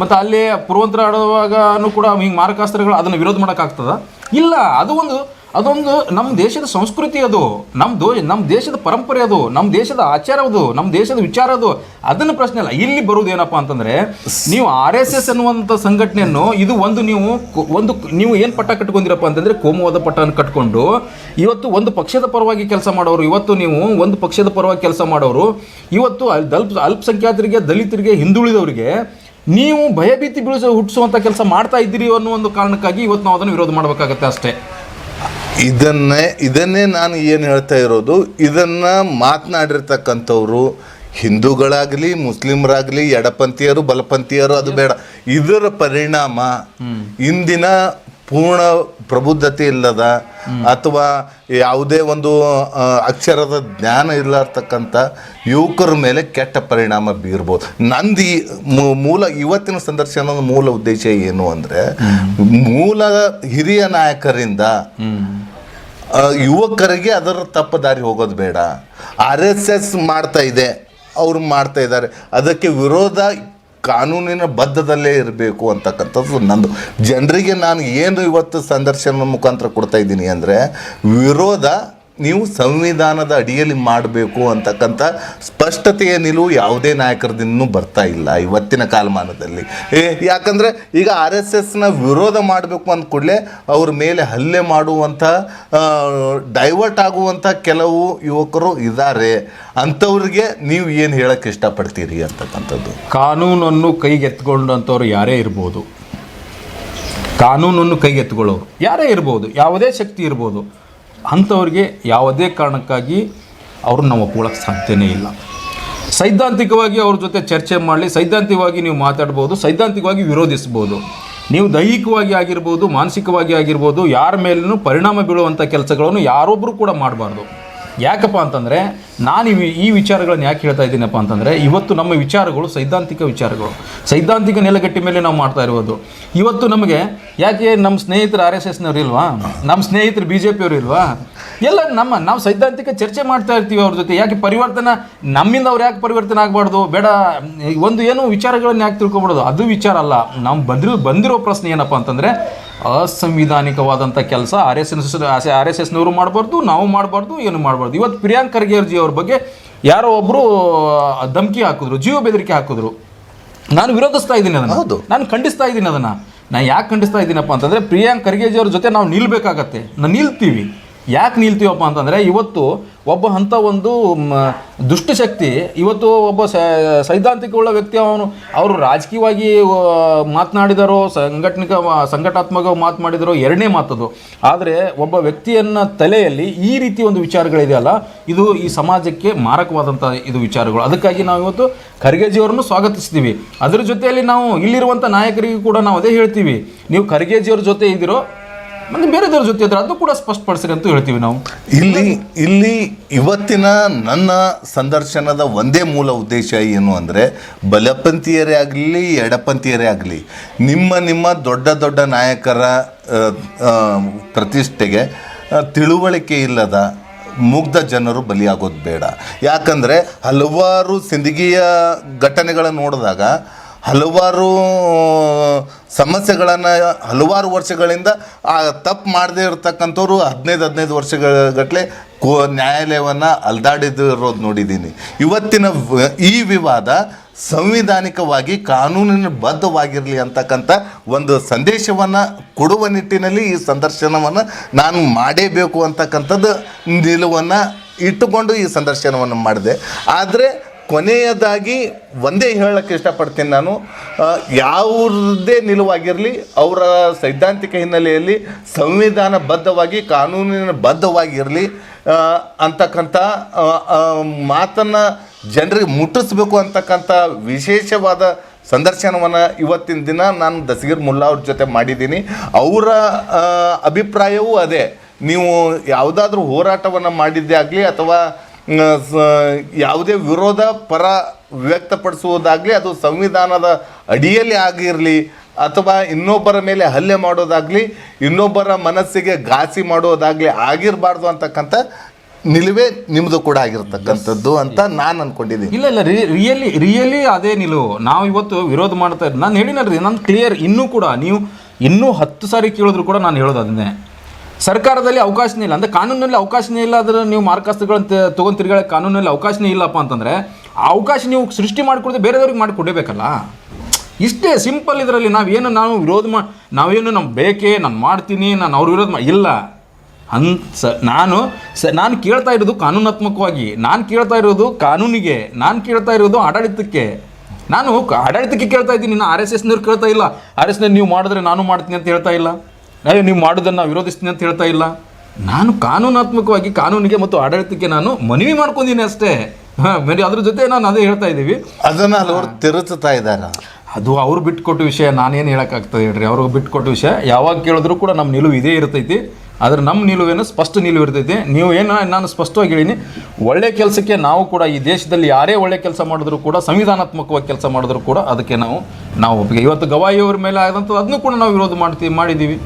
ಮತ್ತು ಅಲ್ಲಿ ಪೂರ್ವಂತರ ಆಡುವಾಗನೂ ಕೂಡ ಹಿಂಗೆ ಮಾರಕಾಸ್ತ್ರಗಳು ಅದನ್ನು ವಿರೋಧ ಮಾಡೋಕ್ಕಾಗ್ತದ? ಇಲ್ಲ, ಅದು ಒಂದು ಅದೊಂದು ನಮ್ಮ ದೇಶದ ಸಂಸ್ಕೃತಿ ಅದು ನಮ್ಮ ದೋ ನಮ್ಮ ದೇಶದ ಪರಂಪರೆ ಅದು ನಮ್ಮ ದೇಶದ ಆಚಾರ ಅದು ನಮ್ಮ ದೇಶದ ವಿಚಾರ ಅದು. ಅದನ್ನು ಪ್ರಶ್ನೆ ಅಲ್ಲ ಇಲ್ಲಿ ಬರುವುದು ಏನಪ್ಪ ಅಂತಂದ್ರೆ, ನೀವು ಆರ್ ಎಸ್ ಎಸ್ ಅನ್ನುವಂಥ ಸಂಘಟನೆಯನ್ನು ಇದು ಒಂದು ನೀವು ಒಂದು ನೀವು ಏನು ಪಟ್ಟ ಕಟ್ಕೊಂಡಿರಪ್ಪ ಅಂತಂದ್ರೆ ಕೋಮುವಾದ ಪಟ್ಟವನ್ನು ಕಟ್ಕೊಂಡು, ಇವತ್ತು ಒಂದು ಪಕ್ಷದ ಪರವಾಗಿ ಕೆಲಸ ಮಾಡೋರು, ಇವತ್ತು ನೀವು ಒಂದು ಪಕ್ಷದ ಪರವಾಗಿ ಕೆಲಸ ಮಾಡೋರು, ಇವತ್ತು ಅಲ್ಪ ಅಲ್ಪಸಂಖ್ಯಾತರಿಗೆ, ದಲಿತರಿಗೆ, ಹಿಂದುಳಿದವರಿಗೆ ನೀವು ಭಯಭೀತಿ ಬೀಳಿಸ ಹುಟ್ಟಿಸುವಂಥ ಕೆಲಸ ಮಾಡ್ತಾ ಇದ್ದೀರಿ ಅನ್ನೋ ಒಂದು ಕಾರಣಕ್ಕಾಗಿ ಇವತ್ತು ನಾವು ಅದನ್ನು ವಿರೋಧ ಮಾಡಬೇಕಾಗತ್ತೆ ಅಷ್ಟೇ. ಇದನ್ನೇ ಇದನ್ನೇ ನಾನು ಏನು ಹೇಳ್ತಾ ಇರೋದು ಇದನ್ನು ಮಾತನಾಡಿರ್ತಕ್ಕಂಥವ್ರು ಹಿಂದೂಗಳಾಗಲಿ ಮುಸ್ಲಿಮರಾಗಲಿ ಎಡಪಂಥೀಯರು ಬಲಪಂಥೀಯರು ಅದು ಬೇಡ. ಇದರ ಪರಿಣಾಮ ಇಂದಿನ ಪೂರ್ಣ ಪ್ರಬುದ್ಧತೆ ಇಲ್ಲದ ಅಥವಾ ಯಾವುದೇ ಒಂದು ಅಕ್ಷರದ ಜ್ಞಾನ ಇರತಕ್ಕಂಥ ಯುವಕರ ಮೇಲೆ ಕೆಟ್ಟ ಪರಿಣಾಮ ಬೀರ್ಬೋದು. ನಂದಿ ಮೂಲ, ಇವತ್ತಿನ ಸಂದರ್ಶನದ ಮೂಲ ಉದ್ದೇಶ ಏನು ಅಂದರೆ, ಮೂಲ ಹಿರಿಯ ನಾಯಕರಿಂದ ಯುವಕರಿಗೆ ಅದರ ತಪ್ಪು ದಾರಿ ಹೋಗೋದು ಬೇಡ. ಆರ್ ಎಸ್ ಎಸ್ ಮಾಡ್ತಾ ಇದೆ, ಅವ್ರು ಮಾಡ್ತಾ ಇದ್ದಾರೆ. ಅದಕ್ಕೆ ವಿರೋಧ ಕಾನೂನಿನ ಬದ್ಧದಲ್ಲೇ ಇರಬೇಕು ಅಂತಕ್ಕಂಥದ್ದು ನಂದು. ಜನರಿಗೆ ನಾನು ಏನು ಇವತ್ತು ಸಂದರ್ಶನ ಮುಖಾಂತರ ಕೊಡ್ತಾ ಇದ್ದೀನಿ ಅಂದರೆ ವಿರೋಧ ನೀವು ಸಂವಿಧಾನದ ಅಡಿಯಲ್ಲಿ ಮಾಡಬೇಕು ಅಂತಕ್ಕಂಥ ಸ್ಪಷ್ಟತೆಯ ನಿಲುವು ಯಾವುದೇ ನಾಯಕರದಿಂದ ಬರ್ತಾ ಇಲ್ಲ ಇವತ್ತಿನ ಕಾಲಮಾನದಲ್ಲಿ. ಏ, ಯಾಕಂದರೆ ಈಗ ಆರ್ ಎಸ್ ಎಸ್ನ ವಿರೋಧ ಮಾಡಬೇಕು ಅಂದ ಕೂಡಲೇ ಅವ್ರ ಮೇಲೆ ಹಲ್ಲೆ ಮಾಡುವಂಥ ಡೈವರ್ಟ್ ಆಗುವಂಥ ಕೆಲವು ಯುವಕರು ಇದ್ದಾರೆ ಅಂಥವ್ರಿಗೆ ನೀವು ಏನು ಹೇಳಕ್ಕೆ ಇಷ್ಟಪಡ್ತೀರಿ ಅಂತಕ್ಕಂಥದ್ದು? ಕಾನೂನನ್ನು ಕೈಗೆತ್ಕೊಂಡಂಥವ್ರು ಯಾರೇ ಇರ್ಬೋದು. ಕಾನೂನನ್ನು ಕೈಗೆತ್ಕೊಳ್ಳೋರು ಯಾರೇ ಇರ್ಬೋದು, ಯಾವುದೇ ಶಕ್ತಿ ಇರ್ಬೋದು. ಅಂಥವ್ರಿಗೆ ಯಾವುದೇ ಕಾರಣಕ್ಕಾಗಿ ಅವ್ರನ್ನ ನಾವು ಒಪ್ಕೊಳ್ಳೋಕೆ ಸಾಧ್ಯನೇ ಇಲ್ಲ. ಸೈದ್ಧಾಂತಿಕವಾಗಿ ಅವ್ರ ಜೊತೆ ಚರ್ಚೆ ಮಾಡಲಿ, ಸೈದ್ಧಾಂತಿಕವಾಗಿ ನೀವು ಮಾತಾಡ್ಬೋದು, ಸೈದ್ಧಾಂತಿಕವಾಗಿ ವಿರೋಧಿಸ್ಬೋದು. ನೀವು ದೈಹಿಕವಾಗಿ ಆಗಿರ್ಬೋದು, ಮಾನಸಿಕವಾಗಿ ಆಗಿರ್ಬೋದು, ಯಾರ ಮೇಲೂ ಪರಿಣಾಮ ಬೀಳುವಂಥ ಕೆಲಸಗಳನ್ನು ಯಾರೊಬ್ಬರು ಕೂಡ ಮಾಡಬಾರ್ದು. ಯಾಕಪ್ಪ ಅಂತಂದರೆ ನಾನು ಈ ವಿಚಾರಗಳನ್ನು ಯಾಕೆ ಹೇಳ್ತಾ ಇದ್ದೀನಪ್ಪ ಅಂತಂದರೆ ಇವತ್ತು ನಮ್ಮ ವಿಚಾರಗಳು ಸೈದ್ಧಾಂತಿಕ ವಿಚಾರಗಳು. ಸೈದ್ಧಾಂತಿಕ ನೆಲೆಗಟ್ಟಿ ಮೇಲೆ ನಾವು ಮಾಡ್ತಾ ಇರೋದು ಇವತ್ತು ನಮಗೆ ಯಾಕೆ ನಮ್ಮ ಸ್ನೇಹಿತರು ಆರ್ ಎಸ್ ಎಸ್ನವ್ರು ಇಲ್ವಾ? ನಮ್ಮ ಸ್ನೇಹಿತರು ಬಿ ಜೆ ಪಿಯವರು ಇಲ್ವಾ? ಎಲ್ಲ ನಮ್ಮ ನಾವು ಸೈದ್ಧಾಂತಿಕ ಚರ್ಚೆ ಮಾಡ್ತಾ ಇರ್ತೀವಿ ಅವ್ರ ಜೊತೆ. ಯಾಕೆ ಪರಿವರ್ತನೆ ನಮ್ಮಿಂದ ಅವ್ರು ಯಾಕೆ ಪರಿವರ್ತನೆ ಆಗಬಾರ್ದು? ಬೇಡ ಒಂದು ಏನು ವಿಚಾರಗಳನ್ನ ಯಾಕೆ ತಿಳ್ಕೊಬಾರ್ದು? ಅದು ವಿಚಾರ ಅಲ್ಲ. ನಾವು ಬಂದಿರೋ ಬಂದಿರೋ ಪ್ರಶ್ನೆ ಏನಪ್ಪ ಅಂತಂದರೆ ಅಸಂವಿಧಾನಿಕವಾದಂಥ ಕೆಲಸ R S S R S ಎಸ್ನವರು ಮಾಡಬಾರ್ದು ನಾವು ಮಾಡಬಾರ್ದು ಏನು ಮಾಡಬಾರ್ದು. ಇವತ್ತು ಪ್ರಿಯಾಂಕ್ ಖರ್ಗೆ ಅವ್ರಜಿ ಅವ್ರ ಬಗ್ಗೆ ಯಾರೋ ಒಬ್ಬರು ಧಮಕಿ ಹಾಕಿದ್ರು ಜೀವ ಬೆದರಿಕೆ ಹಾಕಿದ್ರು. ನಾನು ವಿರೋಧಿಸ್ತಾ ಇದ್ದೀನಿ ಅದನ್ನು. ಹೌದು. ನಾನು ಖಂಡಿಸ್ತಾ ಇದ್ದೀನಿ ಅದನ್ನು. ನಾನು ಯಾಕೆ ಖಂಡಿಸ್ತಾ ಇದ್ದೀನಪ್ಪ ಅಂತಂದರೆ ಪ್ರಿಯಾಂಕ್ ಖರ್ಗೆಜಿ ಅವ್ರ ಜೊತೆ ನಾವು ನಿಲ್ಲಬೇಕಾಗತ್ತೆ ನಾನು ನಿಲ್ತೀವಿ. ಯಾಕೆ ನಿಲ್ತೀವಪ್ಪ ಅಂತಂದರೆ ಇವತ್ತು ಒಬ್ಬ ಅಂಥ ಒಂದು ದುಷ್ಟಶಕ್ತಿ ಇವತ್ತು ಒಬ್ಬ ಸ, ಸೈದ್ಧಾಂತಿಕವುಳ್ಳ ವ್ಯಕ್ತಿ ಅವನು, ಅವರು ರಾಜಕೀಯವಾಗಿ ಮಾತನಾಡಿದರೋ, ಸಂಘಟನಿಕ, ಸಂಘಟಾತ್ಮಕ ಮಾತು ಮಾಡಿದರೋ ಎರಡನೇ ಮಾತದು. ಆದರೆ ಒಬ್ಬ ವ್ಯಕ್ತಿಯನ್ನ ತಲೆಯಲ್ಲಿ ಈ ರೀತಿ ಒಂದು ವಿಚಾರಗಳಿದೆಯಲ್ಲ ಇದು ಈ ಸಮಾಜಕ್ಕೆ ಮಾರಕವಾದಂಥ ಇದು ವಿಚಾರಗಳು. ಅದಕ್ಕಾಗಿ ನಾವು ಇವತ್ತು ಖರ್ಗೆಜಿಯವರನ್ನು ಸ್ವಾಗತಿಸ್ತೀವಿ. ಅದರ ಜೊತೆಯಲ್ಲಿ ನಾವು ಇಲ್ಲಿರುವಂಥ ನಾಯಕರಿಗೂ ಕೂಡ ನಾವು ಅದೇ ಹೇಳ್ತೀವಿ. ನೀವು ಖರ್ಗೆಜಿಯವ್ರ ಜೊತೆ ಇದ್ದೀರೋ ಮತ್ತೆ ಬೇರೆದವ್ರ ಜೊತೆ ಇದ್ರೆ ಅದು ಕೂಡ ಸ್ಪಷ್ಟಪಡಿಸ್ರಿ ಅಂತ ಹೇಳ್ತೀವಿ ನಾವು. ಇಲ್ಲಿ ಇಲ್ಲಿ ಇವತ್ತಿನ ನನ್ನ ಸಂದರ್ಶನದ ಒಂದೇ ಮೂಲ ಉದ್ದೇಶ ಏನು ಅಂದರೆ ಬಲಪಂಥೀಯರೇ ಆಗಲಿ, ಎಡಪಂಥೀಯರೇ ಆಗಲಿ, ನಿಮ್ಮ ನಿಮ್ಮ ದೊಡ್ಡ ದೊಡ್ಡ ನಾಯಕರ ಪ್ರತಿಷ್ಠೆಗೆ ತಿಳುವಳಿಕೆ ಇಲ್ಲದ ಮುಗ್ಧ ಜನರು ಬಲಿಯಾಗೋದು ಬೇಡ. ಯಾಕಂದರೆ ಹಲವಾರು ಸಿಂದಗಿಯ ಘಟನೆಗಳನ್ನು ನೋಡಿದಾಗ ಹಲವಾರು ಸಮಸ್ಯೆಗಳನ್ನು ಹಲವಾರು ವರ್ಷಗಳಿಂದ, ಆ ತಪ್ಪು ಮಾಡದೇ ಇರತಕ್ಕಂಥವ್ರು ಹದಿನೈದು ಹದಿನೈದು ವರ್ಷಗಳ ಗಟ್ಟಲೆ ಕೋ ನ್ಯಾಯಾಲಯವನ್ನು ಅಲ್ದಾಡಿದಿರೋದು ನೋಡಿದ್ದೀನಿ. ಇವತ್ತಿನ ಈ ವಿವಾದ ಸಂವಿಧಾನಿಕವಾಗಿ ಕಾನೂನಿನ ಬದ್ಧವಾಗಿರಲಿ ಅಂತಕ್ಕಂಥ ಒಂದು ಸಂದೇಶವನ್ನು ಕೊಡುವ ನಿಟ್ಟಿನಲ್ಲಿ ಈ ಸಂದರ್ಶನವನ್ನು ನಾನು ಮಾಡೇಬೇಕು ಅಂತಕ್ಕಂಥದ್ದು ನಿಲುವನ್ನು ಇಟ್ಟುಕೊಂಡು ಈ ಸಂದರ್ಶನವನ್ನು ಮಾಡಿದೆ. ಆದರೆ ಕೊನೆಯದಾಗಿ ಒಂದೇ ಹೇಳಕ್ಕೆ ಇಷ್ಟಪಡ್ತೀನಿ ನಾನು ಯಾವುದೇ ನಿಲುವಾಗಿರಲಿ, ಅವರ ಸೈದ್ಧಾಂತಿಕ ಹಿನ್ನೆಲೆಯಲ್ಲಿ ಸಂವಿಧಾನ ಬದ್ಧವಾಗಿ ಕಾನೂನಿನ ಬದ್ಧವಾಗಿರಲಿ ಅಂತಕ್ಕಂಥ ಮಾತನ್ನು ಜನರಿಗೆ ಮುಟ್ಟಿಸ್ಬೇಕು ಅಂತಕ್ಕಂಥ ವಿಶೇಷವಾದ ಸಂದರ್ಶನವನ್ನು ಇವತ್ತಿನ ದಿನ ನಾನು ದಸಗೀರ್ ಮುಲ್ಲಾ ಅವ್ರ ಜೊತೆ ಮಾಡಿದ್ದೀನಿ. ಅವರ ಅಭಿಪ್ರಾಯವೂ ಅದೇ. ನೀವು ಯಾವುದಾದ್ರೂ ಹೋರಾಟವನ್ನು ಮಾಡಿದ್ದೇ ಆಗಲಿ ಅಥವಾ ಯಾವುದೇ ವಿರೋಧ ಪರ ವ್ಯಕ್ತಪಡಿಸುವುದಾಗಲಿ, ಅದು ಸಂವಿಧಾನದ ಅಡಿಯಲ್ಲಿ ಆಗಿರಲಿ, ಅಥವಾ ಇನ್ನೊಬ್ಬರ ಮೇಲೆ ಹಲ್ಲೆ ಮಾಡೋದಾಗಲಿ, ಇನ್ನೊಬ್ಬರ ಮನಸ್ಸಿಗೆ ಘಾಸಿ ಮಾಡೋದಾಗಲಿ ಆಗಿರಬಾರ್ದು ಅಂತಕ್ಕಂಥ ನಿಲುವೇ ನಿಮ್ಮದು ಕೂಡ ಆಗಿರ್ತಕ್ಕಂಥದ್ದು ಅಂತ ನಾನು ಅನ್ಕೊಂಡಿದ್ದೀನಿ. ಇಲ್ಲ ಇಲ್ಲ ರಿಯಲಿ ರಿಯಲಿ ಅದೇ ನಿಲುವು. ನಾವು ಇವತ್ತು ವಿರೋಧ ಮಾಡ್ತಾ ನಾನು ಹೇಳಿನಲ್ರಿ, ನಾನು ಕ್ಲಿಯರ್ ಇನ್ನೂ ಕೂಡ, ನೀವು ಇನ್ನೂ ಹತ್ತು ಸಾರಿ ಕೇಳಿದ್ರು ಕೂಡ ನಾನು ಹೇಳೋದು ಅದನ್ನೇ. ಸರ್ಕಾರದಲ್ಲಿ ಅವಕಾಶನೇ ಇಲ್ಲ. ಅಂದರೆ ಕಾನೂನಲ್ಲಿ ಅವಕಾಶನೇ ಇಲ್ಲ, ಆದರೆ ನೀವು ಮಾರ್ಕಾಸ್ತುಗಳನ್ನ ತೊಗೊಂಡು ತಿರ್ಗಾಳೆ ಕಾನೂನಲ್ಲಿ ಅವಕಾಶನೇ ಇಲ್ಲಪ್ಪ ಅಂತಂದರೆ ಆ ಅವಕಾಶ ನೀವು ಸೃಷ್ಟಿ ಮಾಡಿಕೊಡದೆ ಬೇರೆಯವ್ರಿಗೆ ಮಾಡಿಕೊಡಬೇಕಲ್ಲ? ಇಷ್ಟೇ ಸಿಂಪಲ್ ಇದರಲ್ಲಿ ನಾವೇನು ನಾವು ವಿರೋಧ ಮಾ, ನಾವೇನು ನಮ್ಗೆ ಬೇಕೇ, ನಾನು ಮಾಡ್ತೀನಿ, ನಾನು ಅವ್ರ ವಿರೋಧ ಮಾ, ಇಲ್ಲ. ಅನ್ ಸ, ನಾನು ಸ, ನಾನು ಕೇಳ್ತಾ ಇರೋದು ಕಾನೂನಾತ್ಮಕವಾಗಿ. ನಾನು ಕೇಳ್ತಾ ಇರೋದು ಕಾನೂನಿಗೆ. ನಾನು ಕೇಳ್ತಾ ಇರೋದು ಆಡಳಿತಕ್ಕೆ. ನಾನು ಆಡಳಿತಕ್ಕೆ ಕೇಳ್ತಾ ಇದ್ದೀನಿ. ನಾನು ಆರ್ ಎಸ್ ಎಸ್ನವ್ರು ಕೇಳ್ತಾ ಇಲ್ಲ. ಆರ್ ಎಸ್ ನೀವು ಮಾಡಿದ್ರೆ ನಾನು ಮಾಡ್ತೀನಿ ಅಂತ ಹೇಳ್ತಾ ಇಲ್ಲ. ಅಯ್ಯೋ ನೀವು ಮಾಡೋದನ್ನು ವಿರೋಧಿಸ್ತೀನಿ ಅಂತ ಹೇಳ್ತಾ ಇಲ್ಲ. ನಾನು ಕಾನೂನಾತ್ಮಕವಾಗಿ ಕಾನೂನಿಗೆ ಮತ್ತು ಆಡಳಿತಕ್ಕೆ ನಾನು ಮನವಿ ಮಾಡ್ಕೊಂಡಿನಿ ಅಷ್ಟೇ. ಹಾಂ ಬರೀ ಅದ್ರ ಜೊತೆ ನಾನು ಅದೇ ಹೇಳ್ತಾ ಇದ್ದೀವಿ. ಅದನ್ನು ಹಲವರು ತಿರುಚುತ್ತಾ ಇದ್ದಾರೆ? ಅದು ಅವ್ರು ಬಿಟ್ಟುಕೊಟ್ಟು ವಿಷಯ ನಾನೇನು ಹೇಳೋಕ್ಕಾಗ್ತದೆ ಹೇಳ್ರಿ. ಅವ್ರಿಗೆ ಬಿಟ್ಟುಕೊಟ್ಟ ವಿಷಯ ಯಾವಾಗ ಕೇಳಿದ್ರು ಕೂಡ ನಮ್ಮ ನಿಲುವು ಇದೇ ಇರ್ತೈತಿ. ಆದರೆ ನಮ್ಮ ನಿಲುವೇನು ಸ್ಪಷ್ಟ ನಿಲುವು ಇರ್ತೈತಿ. ನೀವು ಏನು ನಾನು ಸ್ಪಷ್ಟವಾಗಿ ಹೇಳೀನಿ ಒಳ್ಳೆ ಕೆಲಸಕ್ಕೆ ನಾವು ಕೂಡ ಈ ದೇಶದಲ್ಲಿ ಯಾರೇ ಒಳ್ಳೆ ಕೆಲಸ ಮಾಡಿದ್ರು ಕೂಡ ಸಂವಿಧಾನಾತ್ಮಕವಾಗಿ ಕೆಲಸ ಮಾಡಿದ್ರು ಕೂಡ ಅದಕ್ಕೆ ನಾವು ನಾವು ಒಪ್ಪಿಗೆ ಇವತ್ತು ಗವಾಯಿಯವ್ರ ಮೇಲೆ ಆದಂಥದ್ದು ಅದನ್ನು ಕೂಡ ನಾವು ವಿರೋಧ ಮಾಡ್ತೀವಿ ಮಾಡಿದ್ದೀವಿ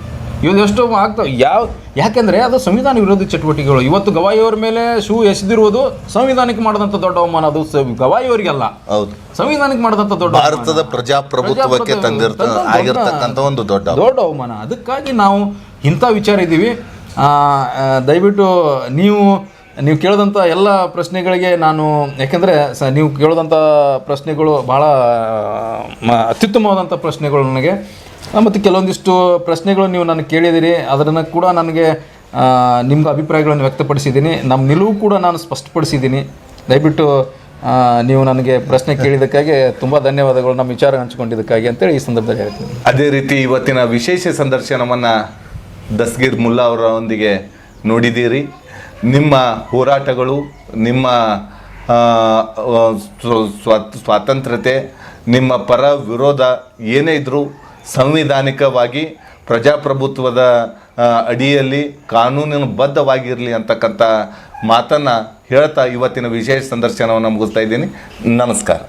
ಇವತ್ತು ಎಷ್ಟೋ ಆಗ್ತಾವೆ ಯಾವ ಯಾಕೆಂದರೆ ಅದು ಸಂವಿಧಾನ ವಿರೋಧಿ ಚಟುವಟಿಕೆಗಳು. ಇವತ್ತು ಗವಾಯಿಯವ್ರ ಮೇಲೆ ಶೂ ಎಸೆದಿರುವುದು ಸಂವಿಧಾನಕ್ಕೆ ಮಾಡಿದಂಥ ದೊಡ್ಡ ಅವಮಾನ. ಅದು ಗವಾಯಿಯವರಿಗಲ್ಲ. ಹೌದು. ಸಂವಿಧಾನಕ್ಕೆ ಮಾಡಿದಂಥ ದೊಡ್ಡ. ಭಾರತದ ಪ್ರಜಾಪ್ರಭುತ್ವಕ್ಕೆ ಆಗಿರ್ತಕ್ಕಂಥ ಒಂದು ದೊಡ್ಡ ದೊಡ್ಡ ಅವಮಾನ. ಅದಕ್ಕಾಗಿ ನಾವು ಇಂಥ ವಿಚಾರ ಇದ್ದೀವಿ. ದಯವಿಟ್ಟು ನೀವು ನೀವು ಕೇಳಿದಂಥ ಎಲ್ಲ ಪ್ರಶ್ನೆಗಳಿಗೆ ನಾನು ಯಾಕೆಂದರೆ ಸ ನೀವು ಕೇಳಿದಂಥ ಪ್ರಶ್ನೆಗಳು ಭಾಳ ಅತ್ಯುತ್ತಮವಾದಂಥ ಪ್ರಶ್ನೆಗಳು ನನಗೆ. ಮತ್ತು ಕೆಲವೊಂದಿಷ್ಟು ಪ್ರಶ್ನೆಗಳು ನೀವು ನಾನು ಕೇಳಿದಿರಿ. ಅದನ್ನು ಕೂಡ ನನಗೆ ನಿಮ್ಮ ಅಭಿಪ್ರಾಯಗಳನ್ನು ವ್ಯಕ್ತಪಡಿಸಿದ್ದೀನಿ. ನಮ್ಮ ನಿಲುವು ಕೂಡ ನಾನು ಸ್ಪಷ್ಟಪಡಿಸಿದ್ದೀನಿ. ದಯವಿಟ್ಟು ನೀವು ನನಗೆ ಪ್ರಶ್ನೆ ಕೇಳಿದ್ದಕ್ಕಾಗಿ ತುಂಬ ಧನ್ಯವಾದಗಳು. ನಮ್ಮ ವಿಚಾರ ಹಂಚಿಕೊಂಡಿದ್ದಕ್ಕಾಗಿ ಅಂತೇಳಿ ಈ ಸಂದರ್ಭದಲ್ಲಿ ಹೇಳ್ತೀನಿ. ಅದೇ ರೀತಿ ಇವತ್ತಿನ ವಿಶೇಷ ಸಂದರ್ಶನವನ್ನು ದಸ್ಗೀರ್ ಮುಲ್ಲಾ ಅವರೊಂದಿಗೆ ನೋಡಿದ್ದೀರಿ. ನಿಮ್ಮ ಹೋರಾಟಗಳು, ನಿಮ್ಮ ಸ್ವಾತಂತ್ರ್ಯತೆ, ನಿಮ್ಮ ಪರ ವಿರೋಧ ಏನೇ ಇದ್ದರೂ ಸಂವಿಧಾನಿಕವಾಗಿ ಪ್ರಜಾಪ್ರಭುತ್ವದ ಅಡಿಯಲ್ಲಿ ಕಾನೂನಿನ ಬದ್ಧವಾಗಿರಲಿ ಅಂತಕ್ಕಂಥ ಮಾತನ್ನು ಹೇಳ್ತಾ ಇವತ್ತಿನ ವಿಶೇಷ ಸಂದರ್ಶನವನ್ನು ಮುಗಿಸ್ತಾ ಇದ್ದೀನಿ. ನಮಸ್ಕಾರ.